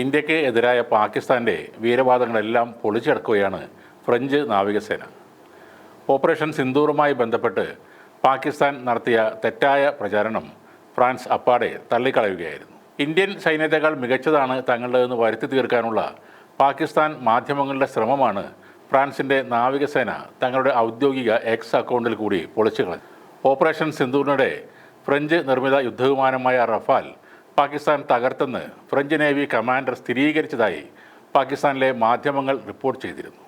ഇന്ത്യയ്ക്ക് എതിരായ പാകിസ്ഥാന്റെ വീരവാദങ്ങളെല്ലാം പൊളിച്ചെടുക്കുകയാണ് ഫ്രഞ്ച് നാവികസേന. ഓപ്പറേഷൻ സിന്ദൂറുമായി ബന്ധപ്പെട്ട് പാകിസ്ഥാൻ നടത്തിയ തെറ്റായ പ്രചാരണം ഫ്രാൻസ് അപ്പാടെ തള്ളിക്കളയുകയായിരുന്നു. ഇന്ത്യൻ സൈന്യത്തെക്കാൾ മികച്ചതാണ് തങ്ങളുടേതെന്ന് വരുത്തി തീർക്കാനുള്ള പാകിസ്ഥാൻ മാധ്യമങ്ങളുടെ ശ്രമമാണ് ഫ്രാൻസിന്റെ നാവികസേന തങ്ങളുടെ ഔദ്യോഗിക എക്സ് അക്കൗണ്ടിൽ കൂടി പൊളിച്ചു കളഞ്ഞു ഓപ്പറേഷൻ സിന്ദൂറിനിടെ ഫ്രഞ്ച് നിർമ്മിത യുദ്ധവിമാനമായ റഫാൽ പാകിസ്ഥാൻ തകർത്തെന്ന് ഫ്രഞ്ച് നേവി കമാൻഡർ സ്ഥിരീകരിച്ചതായി പാകിസ്ഥാനിലെ മാധ്യമങ്ങൾ റിപ്പോർട്ട് ചെയ്തിരുന്നു.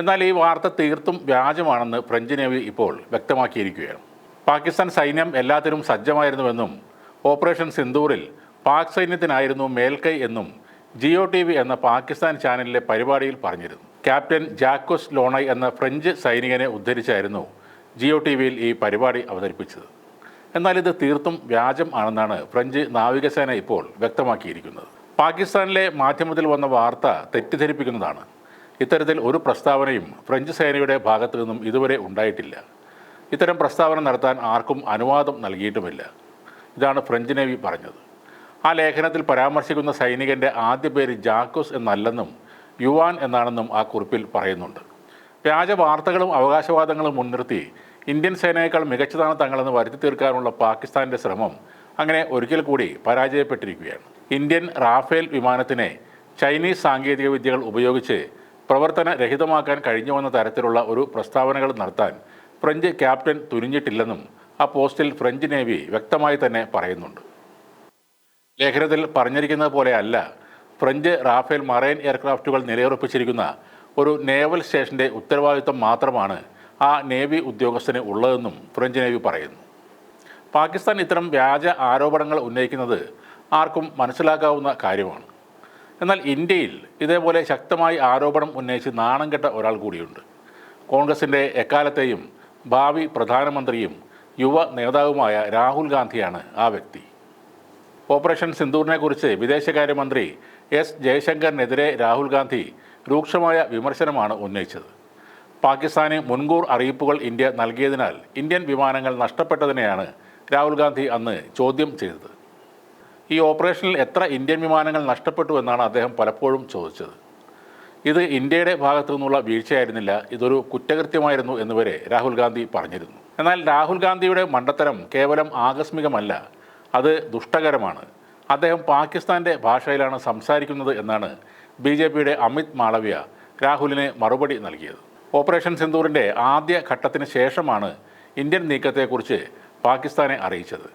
എന്നാൽ ഈ വാർത്ത തീർത്തും വ്യാജമാണെന്ന് ഫ്രഞ്ച് നേവി ഇപ്പോൾ വ്യക്തമാക്കിയിരിക്കുകയാണ്. പാകിസ്ഥാൻ സൈന്യം എല്ലാത്തിനും സജ്ജമായിരുന്നുവെന്നും ഓപ്പറേഷൻ സിന്ദൂറിൽ പാക് സൈന്യത്തിനായിരുന്നു മേൽക്കൈ എന്നും ജിയോ ടി വി എന്ന പാകിസ്ഥാൻ ചാനലിലെ പരിപാടിയിൽ പറഞ്ഞിരുന്നു. ക്യാപ്റ്റൻ ജാക്കോസ് ലോണൈ എന്ന ഫ്രഞ്ച് സൈനികനെ ഉദ്ധരിച്ചായിരുന്നു ജിയോ ടി വിയിൽ ഈ പരിപാടി അവതരിപ്പിച്ചത്. എന്നാൽ ഇത് തീർത്തും വ്യാജം ആണെന്നാണ് ഫ്രഞ്ച് നാവികസേന ഇപ്പോൾ വ്യക്തമാക്കിയിരിക്കുന്നത്. പാകിസ്ഥാനിലെ മാധ്യമത്തിൽ വന്ന വാർത്ത തെറ്റിദ്ധരിപ്പിക്കുന്നതാണ്. ഇത്തരത്തിൽ ഒരു പ്രസ്താവനയും ഫ്രഞ്ച് സേനയുടെ ഭാഗത്തു നിന്നും ഇതുവരെ ഉണ്ടായിട്ടില്ല. ഇത്തരം പ്രസ്താവന നടത്താൻ ആർക്കും അനുവാദം നൽകിയിട്ടുമില്ല. ഇതാണ് ഫ്രഞ്ച് നേവി പറഞ്ഞത്. ആ ലേഖനത്തിൽ പരാമർശിക്കുന്ന സൈനികന്റെ ആദ്യ പേര് ജാക്കോസ് എന്നല്ലെന്നും യുവാൻ എന്നാണെന്നും ആ കുറിപ്പിൽ പറയുന്നുണ്ട്. വ്യാജ വാർത്തകളും അവകാശവാദങ്ങളും മുൻനിർത്തി ഇന്ത്യൻ സേനയേക്കാൾ മികച്ചതാണ് തങ്ങളെന്ന് വരുത്തി തീർക്കാനുള്ള പാകിസ്ഥാന്റെ ശ്രമം അങ്ങനെ ഒരിക്കൽ കൂടി പരാജയപ്പെട്ടിരിക്കുകയാണ്. ഇന്ത്യൻ റാഫേൽ വിമാനത്തിനെ ചൈനീസ് സാങ്കേതിക വിദ്യകൾ ഉപയോഗിച്ച് പ്രവർത്തന പ്രവർത്തനരഹിതമാക്കാൻ കഴിഞ്ഞുവെന്ന തരത്തിലുള്ള ഒരു പ്രസ്താവനകൾ നടത്താൻ ഫ്രഞ്ച് ക്യാപ്റ്റൻ തുനിഞ്ഞിട്ടില്ലെന്നും ആ പോസ്റ്റിൽ ഫ്രഞ്ച് നേവി വ്യക്തമായി തന്നെ പറയുന്നുണ്ട്. ലേഖനത്തിൽ പറഞ്ഞിരിക്കുന്നത് പോലെയല്ല ഫ്രഞ്ച് റാഫേൽ മറൈൻ എയർക്രാഫ്റ്റുകൾ നിലയുറപ്പിച്ചിരിക്കുന്ന ഒരു നേവൽ സ്റ്റേഷന്റെ ഉത്തരവാദിത്വം മാത്രമാണ് ആ നേവി ഉദ്യോഗസ്ഥന് ഉള്ളതെന്നും ഫ്രഞ്ച് നേവി പറയുന്നു. പാകിസ്ഥാൻ ഇത്തരം വ്യാജ ആരോപണങ്ങൾ ഉന്നയിക്കുന്നത് ആർക്കും മനസ്സിലാക്കാവുന്ന കാര്യമാണ്. എന്നാൽ ഇന്ത്യയിൽ ഇതേപോലെ ശക്തമായി ആരോപണം ഉന്നയിച്ച് നാണം കെട്ട ഒരാൾ കൂടിയുണ്ട്. കോൺഗ്രസിന്റെ എക്കാലത്തെയും ഭാവി പ്രധാനമന്ത്രിയും യുവ നേതാവുമായ രാഹുൽ ഗാന്ധിയാണ് ആ വ്യക്തി. ഓപ്പറേഷൻ സിന്ദൂറിനെക്കുറിച്ച് വിദേശകാര്യമന്ത്രി എസ് ജയശങ്കറിനെതിരെ രാഹുൽ ഗാന്ധി രൂക്ഷമായ വിമർശനമാണ് ഉന്നയിച്ചത്. പാകിസ്ഥാന് മുൻകൂർ അറിയിപ്പുകൾ ഇന്ത്യ നൽകിയതിനാൽ ഇന്ത്യൻ വിമാനങ്ങൾ നഷ്ടപ്പെട്ടതിനെയാണ് രാഹുൽ ഗാന്ധി അന്ന് ചോദ്യം ചെയ്തത്. ഈ ഓപ്പറേഷനിൽ എത്ര ഇന്ത്യൻ വിമാനങ്ങൾ നഷ്ടപ്പെട്ടു എന്നാണ് അദ്ദേഹം പലപ്പോഴും ചോദിച്ചത്. ഇത് ഇന്ത്യയുടെ ഭാഗത്തു നിന്നുള്ള വീഴ്ചയായിരുന്നില്ല ഇതൊരു കുറ്റകൃത്യമായിരുന്നു എന്നുവരെ രാഹുൽ ഗാന്ധി പറഞ്ഞിരുന്നു. എന്നാൽ രാഹുൽ ഗാന്ധിയുടെ മണ്ടത്തരം കേവലം ആകസ്മികമല്ല അത് ദുഷ്ടകരമാണ്. അദ്ദേഹം പാകിസ്ഥാന്റെ ഭാഷയിലാണ് സംസാരിക്കുന്നത് എന്നാണ് ബി ജെ പിയുടെ അമിത് മാളവ്യ രാഹുലിന് മറുപടി നൽകിയത്. ഓപ്പറേഷൻ സിന്ദൂറിന്റെ ആദ്യ ഘട്ടത്തിന് ശേഷമാണ് ഇന്ത്യൻ നീക്കത്തെക്കുറിച്ച് പാകിസ്ഥാനെ അറിയിച്ചത്.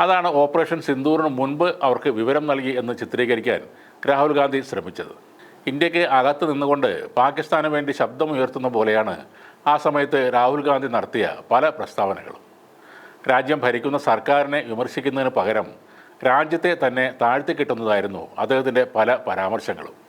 അതാണ് ഓപ്പറേഷൻ സിന്ദൂറിന് മുൻപ് അവർക്ക് വിവരം നൽകി എന്ന് ചിത്രീകരിക്കാൻ രാഹുൽ ഗാന്ധി ശ്രമിച്ചത്. ഇന്ത്യയ്ക്ക് അകത്ത് നിന്നുകൊണ്ട് പാകിസ്ഥാന് വേണ്ടി ശബ്ദമുയർത്തുന്ന പോലെയാണ് ആ സമയത്ത് രാഹുൽ ഗാന്ധി നടത്തിയ പല പ്രസ്താവനകളും. രാജ്യം ഭരിക്കുന്ന സർക്കാരിനെ വിമർശിക്കുന്നതിന് പകരം രാജ്യത്തെ തന്നെ താഴ്ത്തിക്കിട്ടുന്നതായിരുന്നു അദ്ദേഹത്തിന്റെ പല പരാമർശങ്ങളും.